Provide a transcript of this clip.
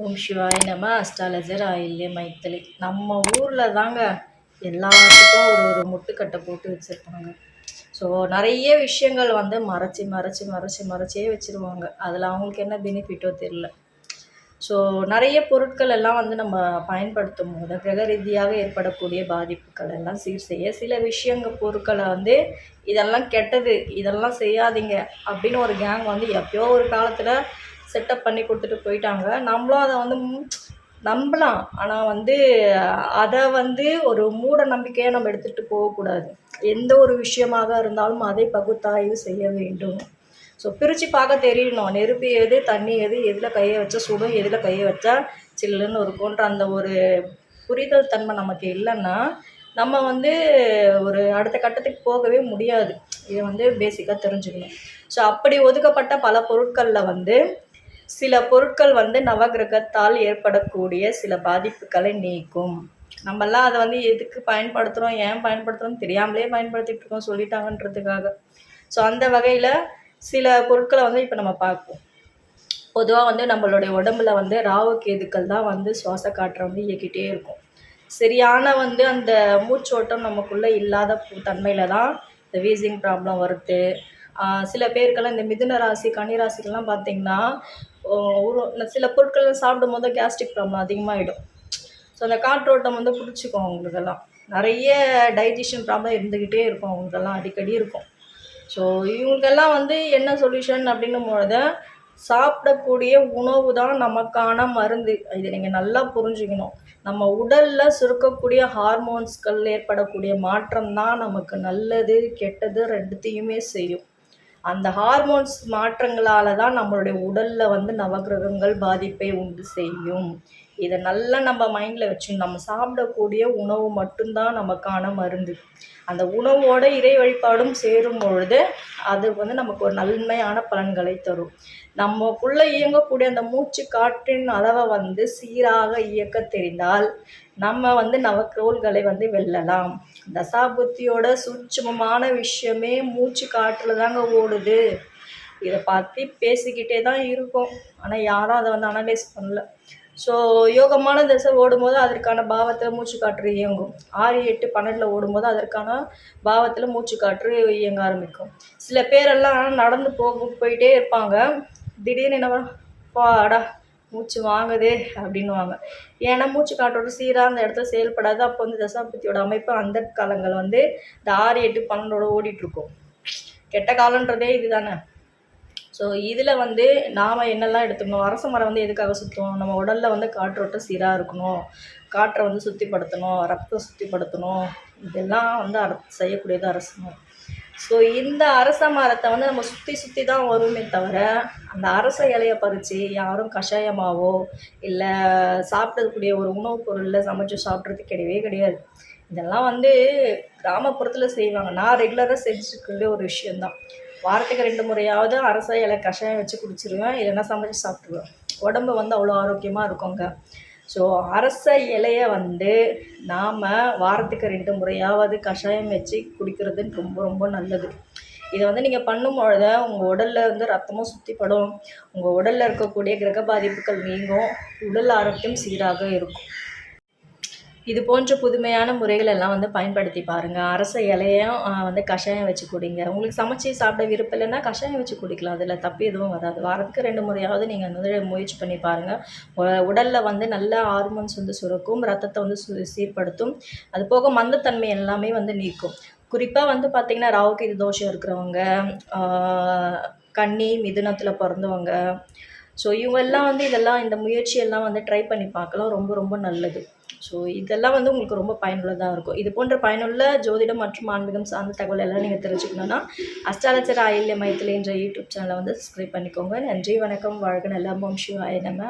ஓம் சிவாய நம்ம அஸ்ட்ராலஜர் ஆயில்லே மைத்தலி. நம்ம ஊரில் தாங்க எல்லாத்துக்கும் ஒரு ஒரு முட்டுக்கட்டை போட்டு வச்சுருப்பாங்க. ஸோ நிறைய விஷயங்கள் வந்து மறைச்சி மறைச்சி மறைச்சி மறைச்சே வச்சுருவாங்க. அதில் அவங்களுக்கு என்ன பெனிஃபிட்டோ தெரில ஸோ நிறைய பொருட்கள் எல்லாம் வந்து நம்ம பயன்படுத்தும் போது கிரக ரீதியாக ஏற்படக்கூடிய பாதிப்புகள் எல்லாம் சீர் செய்ய சில விஷயங்கள் பொருட்களை வந்து இதெல்லாம் கெட்டது இதெல்லாம் செய்யாதீங்க அப்படின்னு ஒரு கேங் வந்து எப்பயோ ஒரு காலத்தில் செட்டப் பண்ணி கொடுத்துட்டு போயிட்டாங்க. நம்மளும் அதை வந்து நம்பலாம். ஆனால் வந்து அதை வந்து ஒரு மூட நம்பிக்கையாக நம்ம எடுத்துகிட்டு போகக்கூடாது. எந்த ஒரு விஷயமாக இருந்தாலும் அதை பகுத்தாய்வு செய்ய வேண்டும். ஸோ பிரித்து பார்க்க தெரியணும். நெருப்பு எது தண்ணி எது எதில் கையை வச்சா சுடும் எதில் கையை வச்சா சில்லுன்னு இருக்கும்ன்ற அந்த ஒரு புரிதல் தன்மை நமக்கு இல்லைன்னா நம்ம வந்து ஒரு அடுத்த கட்டத்துக்கு போகவே முடியாது. இதை வந்து பேசிக்காக தெரிஞ்சுக்கணும். ஸோ அப்படி ஒதுக்கப்பட்ட பல பொருட்களில் வந்து சில பொருட்கள் வந்து நவகிரகத்தால் ஏற்படக்கூடிய சில பாதிப்புகளை நீக்கும். நம்மெல்லாம் அதை வந்து எதுக்கு பயன்படுத்துகிறோம் ஏன் பயன்படுத்துகிறோம் தெரியாமலே பயன்படுத்திட்டு இருக்கோம் சொல்லிட்டாங்கன்றதுக்காக. ஸோ அந்த வகையில் சில பொருட்களை வந்து இப்போ நம்ம பார்ப்போம். பொதுவாக வந்து நம்மளுடைய உடம்புல வந்து ராவு கேதுக்கள் தான் வந்து சுவாச காற்றை வந்து இயக்கிட்டே இருக்கும். சரியான வந்து அந்த மூச்சோட்டம் நமக்குள்ளே இல்லாத தன்மையில் தான் இந்த வீசிங் ப்ராப்ளம் வருது. சில பேருக்கெல்லாம் இந்த மிதுன ராசி கன்னி ராசிக்கெல்லாம் பார்த்தீங்கன்னா ஒரு சில பொருட்கள் சாப்பிடும் போது கேஸ்ட்ரிக் ப்ராப்ளம் அதிகமாகிடும் ஸோ அந்த காற்றோட்டம் வந்து பிடிச்சிக்கும் அவங்களுக்கெல்லாம். நிறைய டைஜஷன் ப்ராப்ளம் இருந்துக்கிட்டே இருக்கும் அவங்களுக்கெல்லாம் அடிக்கடி இருக்கும். ஸோ இவங்களுக்கெல்லாம் வந்து என்ன சொல்யூஷன் அப்படின்னும் பொழுது சாப்பிடக்கூடிய உணவு தான் நமக்கான மருந்து. இதை நீங்கள் நல்லா புரிஞ்சுக்கணும். நம்ம உடலில் சுருக்கக்கூடிய ஹார்மோன்ஸ்கள் ஏற்படக்கூடிய மாற்றம் தான் நமக்கு நல்லது கெட்டது ரெண்டுத்தையுமே செய்யும். அந்த ஹார்மோன்ஸ் மாற்றங்களால் தான் நம்மளுடைய உடலில் வந்து நவகிரகங்கள் பாதிப்பை உண்டு செய்யும். இதை நல்லா நம்ம மைண்டில் வச்சு நம்ம சாப்பிடக்கூடிய உணவு மட்டும்தான் நமக்கான மருந்து. அந்த உணவோட இறை வழிபாடும் சேரும் பொழுது அது வந்து நமக்கு ஒரு நன்மையான பலன்களை தரும். நமக்குள்ளே இயங்கக்கூடிய அந்த மூச்சு காற்றின் அளவை வந்து சீராக இயக்க தெரிந்தால் நம்ம வந்து நவக்கோள்களை வந்து வெல்லலாம். தசாபுத்தியோட சூட்சமமான விஷயமே மூச்சு காற்றில் தாங்க ஓடுது. இதை பற்றி பேசிக்கிட்டே தான் இருக்கும். ஆனால் யாரும் அதை வந்து அனலைஸ் பண்ணல. ஸோ யோகமான திசை ஓடும்போது அதற்கான பாவத்தில் மூச்சு காற்று இயங்கும். ஆறு எட்டு பன்னெண்டில் ஓடும்போது அதற்கான பாவத்தில் மூச்சு காற்று இயங்க ஆரம்பிக்கும். சில பேரெல்லாம் நடந்து போக போயிட்டே இருப்பாங்க. திடீர்னு என்ன பாடா மூச்சு வாங்குதே அப்படின்னுவாங்க. ஏன்னா மூச்சு காற்றோட சீராக அந்த இடத்துல செயல்படாது. அப்போ வந்து தசாபதியோட அமைப்பு அந்த காலங்கள் வந்து இந்த ஆறு எட்டு பன்னெண்டோட ஓடிட்டுருக்கும் கெட்ட காலன்றதே இதுதானே? ஸோ இதில் வந்து நாம் என்னெல்லாம் எடுத்துக்கணும்? அரச மரம் வந்து எதுக்காக சுற்றும் நம்ம உடலில் வந்து காற்றோட்டம் சீராக இருக்கணும். காற்றை வந்து சுத்திப்படுத்தணும். ரத்தம் சுத்திப்படுத்தணும். இதெல்லாம் வந்து அர செய்யக்கூடியது அரச மரம் ஸோ இந்த அரச மரத்தை வந்து நம்ம சுற்றி சுற்றி தான் வருமே தவிர அந்த அரச இலையை பறித்து யாரும் கஷாயமாவோ இல்லை சாப்பிடக்கூடிய ஒரு உணவுப் பொருளில் சமைச்சு சாப்பிட்றது கிடையவே கிடையாது. இதெல்லாம் வந்து கிராமப்புறத்தில் செய்வாங்க. நான் ரெகுலராக செஞ்சுருக்கிற ஒரு விஷயந்தான் வாரத்துக்கு ரெண்டு முறையாவது அரச இலை கஷாயம் வச்சு குடிச்சிருவேன். இல்லைன்னா சமைச்சு சாப்பிட்ருவேன் உடம்பு வந்து அவ்வளோ ஆரோக்கியமாக இருக்குங்க ஸோ அரச இலையை வந்து நாம் வாரத்துக்கு ரெண்டு முறையாவது கஷாயம் வச்சு குடிக்கிறதுன்னு ரொம்ப ரொம்ப நல்லது. இதை வந்து நீங்கள் பண்ணும்பொழுது உங்கள் உடலில் வந்து ரத்தமும் சுத்திப்படும். உங்கள் உடலில் இருக்கக்கூடிய கிரக பாதிப்புகள் நீங்கும். உடல் ஆரோக்கியம் சீராக இருக்கும். இது போன்ற புதுமையான முறைகள் எல்லாம் வந்து பயன்படுத்தி பாருங்கள் அரச இலையும் வந்து கஷாயம் வச்சு குடிங்க. உங்களுக்கு சமைச்சு சாப்பிட விருப்பம் இல்லைன்னா கஷாயம் வச்சு குடிக்கலாம். அதில் தப்பு எதுவும் வராது. வாரத்துக்கு ரெண்டு முறையாவது நீங்கள் வந்து முயற்சி பண்ணி பாருங்கள் உடலில் வந்து நல்ல ஹார்மோன்ஸ் வந்து சுரக்கும் ரத்தத்தை வந்து சு சீர்படுத்தும். அது போக மந்தத்தன்மை எல்லாமே வந்து நீக்கும். குறிப்பாக வந்து பார்த்திங்கன்னா ராவுக்கு இது தோஷம் இருக்கிறவங்க கன்னி மிதுனத்தில் பிறந்தவங்க ஸோ இவங்கெல்லாம் வந்து இதெல்லாம் இந்த முயற்சியெல்லாம் வந்து ட்ரை பண்ணி பார்க்கலாம். ரொம்ப ரொம்ப நல்லது. ஸோ இதெல்லாம் வந்து உங்களுக்கு ரொம்ப பயனுள்ளதாக இருக்கும். இது போன்ற பயனுள்ள ஜோதிடம் மற்றும் ஆன்மீகம் சார்ந்த தகவல் எல்லாம் நீங்கள் தெரிஞ்சுக்கணுன்னா அஸ்டாலச்சர் ஆயில்ய மைத்திலேன்ற யூடியூப் சேனலை வந்து சப்ஸ்கிரைப் பண்ணிக்கோங்க. நன்றி வணக்கம் வாழ்க நல்ல ஓம் சிவாய நம்ம